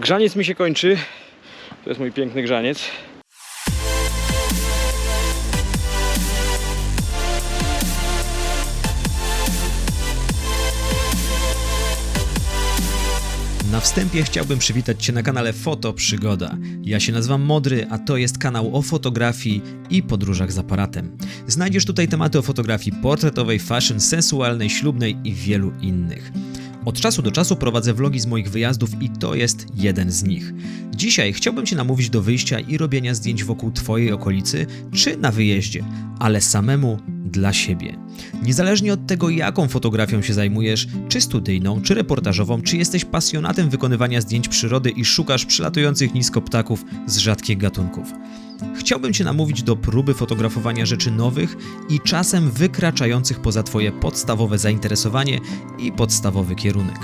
Grzaniec mi się kończy. To jest mój piękny grzaniec. Na wstępie chciałbym przywitać Cię na kanale Foto Przygoda. Ja się nazywam Modry, a to jest kanał o fotografii i podróżach z aparatem. Znajdziesz tutaj tematy o fotografii portretowej, fashion, sensualnej, ślubnej i wielu innych. Od czasu do czasu prowadzę vlogi z moich wyjazdów i to jest jeden z nich. Dzisiaj chciałbym Cię namówić do wyjścia i robienia zdjęć wokół Twojej okolicy czy na wyjeździe, ale samemu dla siebie. Niezależnie od tego, jaką fotografią się zajmujesz, czy studyjną, czy reportażową, czy jesteś pasjonatem wykonywania zdjęć przyrody i szukasz przylatujących nisko ptaków z rzadkich gatunków. Chciałbym Cię namówić do próby fotografowania rzeczy nowych i czasem wykraczających poza Twoje podstawowe zainteresowanie i podstawowy kierunek.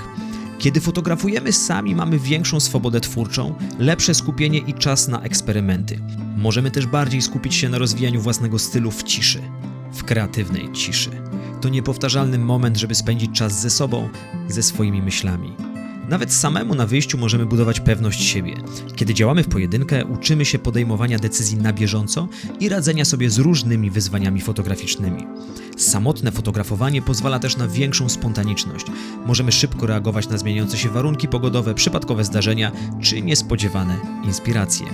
Kiedy fotografujemy sami, mamy większą swobodę twórczą, lepsze skupienie i czas na eksperymenty. Możemy też bardziej skupić się na rozwijaniu własnego stylu w ciszy, w kreatywnej ciszy. To niepowtarzalny moment, żeby spędzić czas ze sobą, ze swoimi myślami. Nawet samemu na wyjściu możemy budować pewność siebie. Kiedy działamy w pojedynkę, uczymy się podejmowania decyzji na bieżąco i radzenia sobie z różnymi wyzwaniami fotograficznymi. Samotne fotografowanie pozwala też na większą spontaniczność. Możemy szybko reagować na zmieniające się warunki pogodowe, przypadkowe zdarzenia czy niespodziewane inspiracje.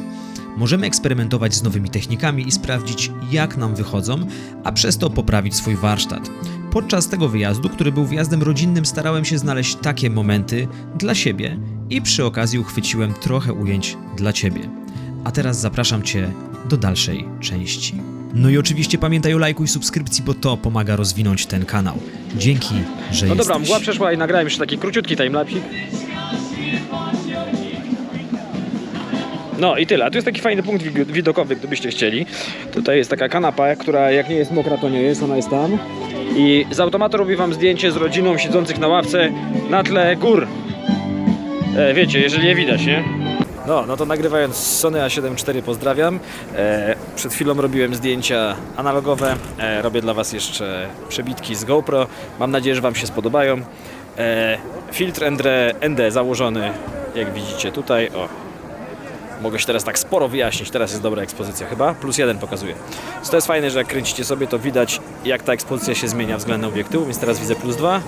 Możemy eksperymentować z nowymi technikami i sprawdzić, jak nam wychodzą, a przez to poprawić swój warsztat. Podczas tego wyjazdu, który był wjazdem rodzinnym, starałem się znaleźć takie momenty dla siebie i przy okazji uchwyciłem trochę ujęć dla ciebie. A teraz zapraszam cię do dalszej części. No i oczywiście pamiętaj o lajku i subskrypcji, bo to pomaga rozwinąć ten kanał. Dzięki, że No jesteś. dobra, mgła przeszła i nagrałem jeszcze taki króciutki timelapsik. No i tyle. A tu jest taki fajny punkt wi- widokowy, gdybyście chcieli. Tutaj jest taka kanapa, która jak nie jest mokra, to nie jest, ona jest tam. I z automatu robi wam zdjęcie z rodziną siedzących na ławce na tle gór. E, wiecie, jeżeli je widać, nie? No, no to nagrywając Sony A7 IV pozdrawiam. E, przed chwilą robiłem zdjęcia analogowe. E, robię dla Was jeszcze przebitki z GoPro. Mam nadzieję, że Wam się spodobają. E, filtr ND założony, jak widzicie tutaj. O, mogę się teraz tak sporo wyjaśnić. Teraz jest dobra ekspozycja chyba. Plus jeden pokazuje. Co to jest fajne, że jak kręcicie sobie, to widać jak ta ekspozycja się zmienia względem obiektywu, więc teraz widzę plus 2.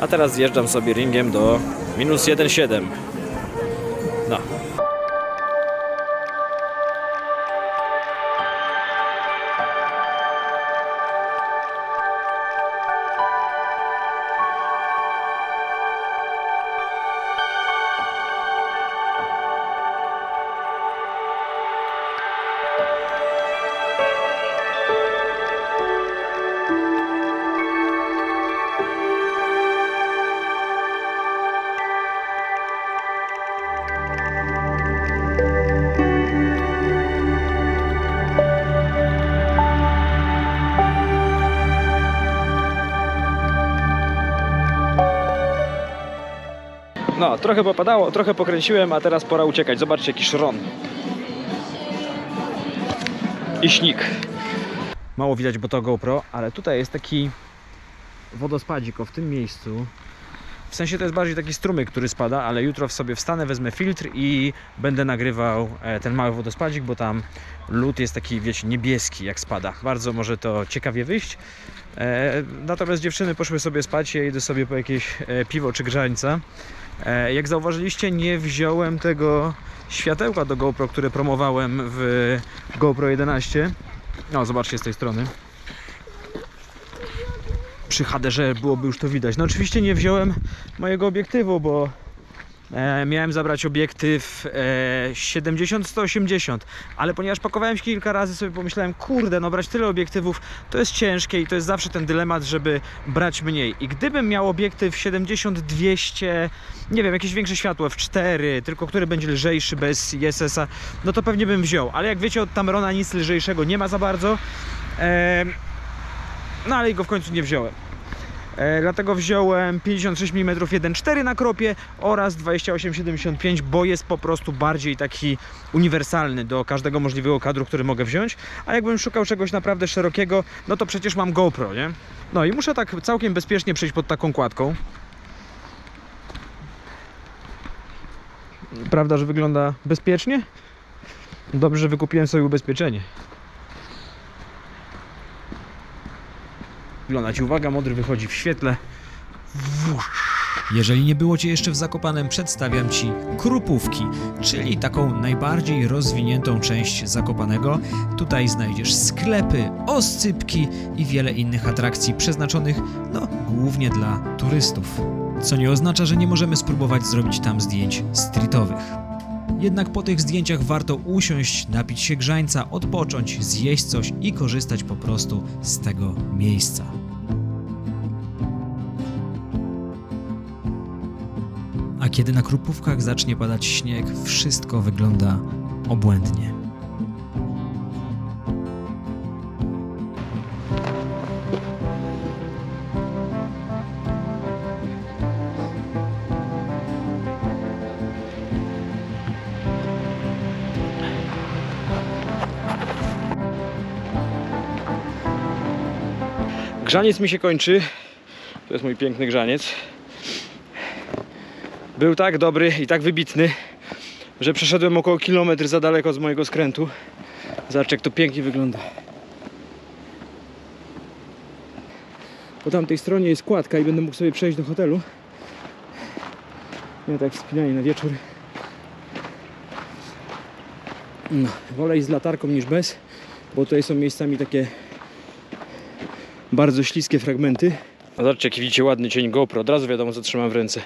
A teraz zjeżdżam sobie ringiem do minus 1,7. No, No, trochę popadało, trochę pokręciłem, a teraz pora uciekać. Zobaczcie, jaki szron. I śnik. Mało widać, bo to GoPro, ale tutaj jest taki wodospadzik o w tym miejscu. W sensie to jest bardziej taki strumyk, który spada, ale jutro w sobie wstanę, wezmę filtr i będę nagrywał e, ten mały wodospadzik, bo tam lód jest taki, wiecie, niebieski jak spada. Bardzo może to ciekawie wyjść. E, natomiast dziewczyny poszły sobie spać, ja idę sobie po jakieś e, piwo czy grzańca. E, jak zauważyliście, nie wziąłem tego światełka do GoPro, które promowałem w GoPro 11. No, zobaczcie z tej strony. Przy HDR byłoby już to widać. No oczywiście nie wziąłem mojego obiektywu, bo e, miałem zabrać obiektyw e, 70-180, ale ponieważ pakowałem się kilka razy, sobie pomyślałem, kurde, no brać tyle obiektywów to jest ciężkie i to jest zawsze ten dylemat, żeby brać mniej. I gdybym miał obiektyw 70-200, nie wiem, jakieś większe światło f4, tylko który będzie lżejszy bez ISS-a, no to pewnie bym wziął. Ale jak wiecie, od Tamerona nic lżejszego nie ma za bardzo. E, no ale go w końcu nie wziąłem. E, dlatego wziąłem 56 mm 1.4 na kropie oraz 28-75, bo jest po prostu bardziej taki uniwersalny do każdego możliwego kadru, który mogę wziąć. A jakbym szukał czegoś naprawdę szerokiego, no to przecież mam GoPro, nie? No i muszę tak całkiem bezpiecznie przejść pod taką kładką. Prawda, że wygląda bezpiecznie? Dobrze, że wykupiłem sobie ubezpieczenie. Uwaga, modry wychodzi w świetle. Jeżeli nie było Cię jeszcze w Zakopanem, przedstawiam Ci Krupówki, czyli taką najbardziej rozwiniętą część Zakopanego. Tutaj znajdziesz sklepy, oscypki i wiele innych atrakcji przeznaczonych, no, głównie dla turystów. Co nie oznacza, że nie możemy spróbować zrobić tam zdjęć streetowych. Jednak po tych zdjęciach warto usiąść, napić się grzańca, odpocząć, zjeść coś i korzystać po prostu z tego miejsca. Kiedy na krupówkach zacznie padać śnieg, wszystko wygląda obłędnie. Grzaniec mi się kończy. To jest mój piękny grzaniec. Był tak dobry i tak wybitny, że przeszedłem około kilometr za daleko z mojego skrętu. Zobacz jak to pięknie wygląda. Po tamtej stronie jest kładka i będę mógł sobie przejść do hotelu. Nie tak wspinanie na wieczór. No, wolę iść z latarką niż bez, bo tutaj są miejscami takie bardzo śliskie fragmenty. Zobaczcie, jaki widzicie ładny cień GoPro. Od razu wiadomo, co trzymam w ręce.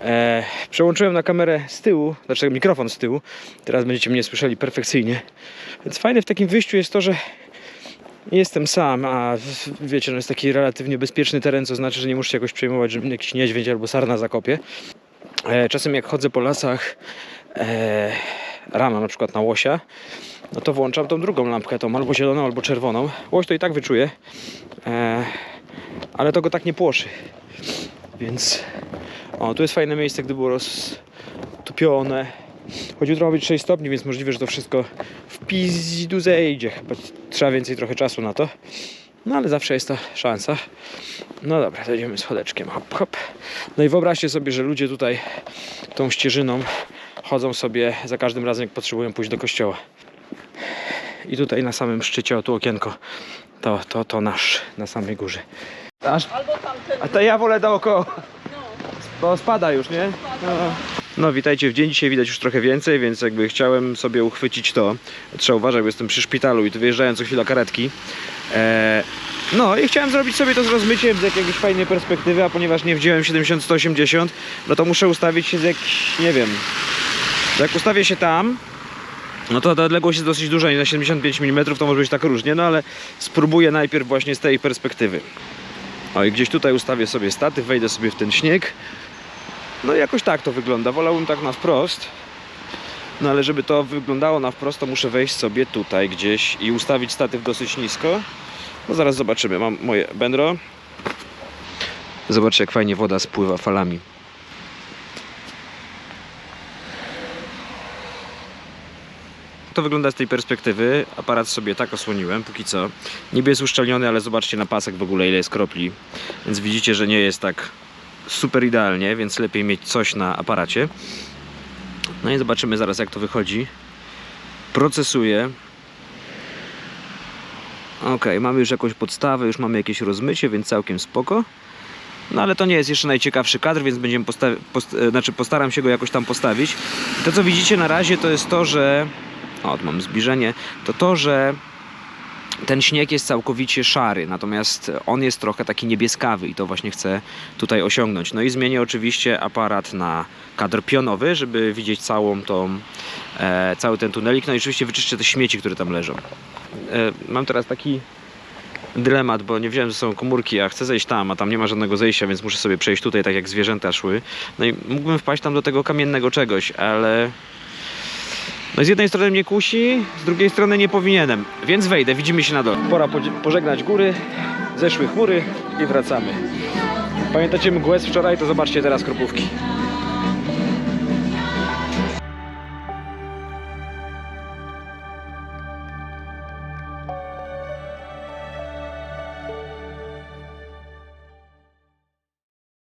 E, przełączyłem na kamerę z tyłu, znaczy mikrofon z tyłu. Teraz będziecie mnie słyszeli perfekcyjnie. Więc fajne w takim wyjściu jest to, że jestem sam, a wiecie, no jest taki relatywnie bezpieczny teren, co znaczy, że nie muszę się jakoś przejmować, że jakiś niedźwiedź albo sarna zakopie. E, czasem jak chodzę po lasach e, rano, na przykład na łosia, no to włączam tą drugą lampkę, tą albo zieloną, albo czerwoną. Łoś to i tak wyczuje, e, ale to go tak nie płoszy. Więc o, tu jest fajne miejsce, gdy było roztopione. Choć jutro ma być 6 stopni, więc możliwe, że to wszystko w pizdu zejdzie. Chyba trzeba więcej trochę czasu na to. No ale zawsze jest ta szansa. No dobra, to idziemy schodeczkiem. Hop, hop. No i wyobraźcie sobie, że ludzie tutaj tą ścieżyną chodzą sobie za każdym razem, jak potrzebują pójść do kościoła. I tutaj na samym szczycie, o tu okienko, to, to, to nasz, na samej górze. Aż, a to ja wolę dookoła. Bo spada już, nie? No. no witajcie w dzień. Dzisiaj widać już trochę więcej, więc jakby chciałem sobie uchwycić to. Trzeba uważać, bo jestem przy szpitalu i tu wyjeżdżają co chwila karetki. E, no i chciałem zrobić sobie to z rozmyciem z jakiejś fajnej perspektywy, a ponieważ nie wziąłem 70-180, no to muszę ustawić się z jakiś, nie wiem, jak ustawię się tam, no to ta odległość jest dosyć duża i na 75 mm to może być tak różnie, no ale spróbuję najpierw właśnie z tej perspektywy. O i gdzieś tutaj ustawię sobie statyw, wejdę sobie w ten śnieg. No i jakoś tak to wygląda. Wolałbym tak na wprost. No ale żeby to wyglądało na wprost, to muszę wejść sobie tutaj gdzieś i ustawić statyw dosyć nisko. No zaraz zobaczymy. Mam moje bendro. Zobaczcie jak fajnie woda spływa falami. To wygląda z tej perspektywy. Aparat sobie tak osłoniłem, póki co. Niby jest uszczelniony, ale zobaczcie na pasek w ogóle ile jest kropli. Więc widzicie, że nie jest tak super idealnie, więc lepiej mieć coś na aparacie. No i zobaczymy zaraz jak to wychodzi. Procesuję. Ok, mamy już jakąś podstawę, już mamy jakieś rozmycie, więc całkiem spoko. No ale to nie jest jeszcze najciekawszy kadr, więc będziemy posta- post- e, znaczy postaram się go jakoś tam postawić. To co widzicie na razie to jest to, że o, mam zbliżenie, to to, że ten śnieg jest całkowicie szary, natomiast on jest trochę taki niebieskawy i to właśnie chcę tutaj osiągnąć. No i zmienię oczywiście aparat na kadr pionowy, żeby widzieć całą tą, e, cały ten tunelik. No i oczywiście wyczyszczę te śmieci, które tam leżą. E, mam teraz taki dylemat, bo nie wziąłem ze sobą komórki, a chcę zejść tam, a tam nie ma żadnego zejścia, więc muszę sobie przejść tutaj, tak jak zwierzęta szły. No i mógłbym wpaść tam do tego kamiennego czegoś, ale no z jednej strony mnie kusi, z drugiej strony nie powinienem, więc wejdę, widzimy się na dole. Pora pożegnać góry, zeszły chmury i wracamy. Pamiętacie mgłę z wczoraj? To zobaczcie teraz kropówki.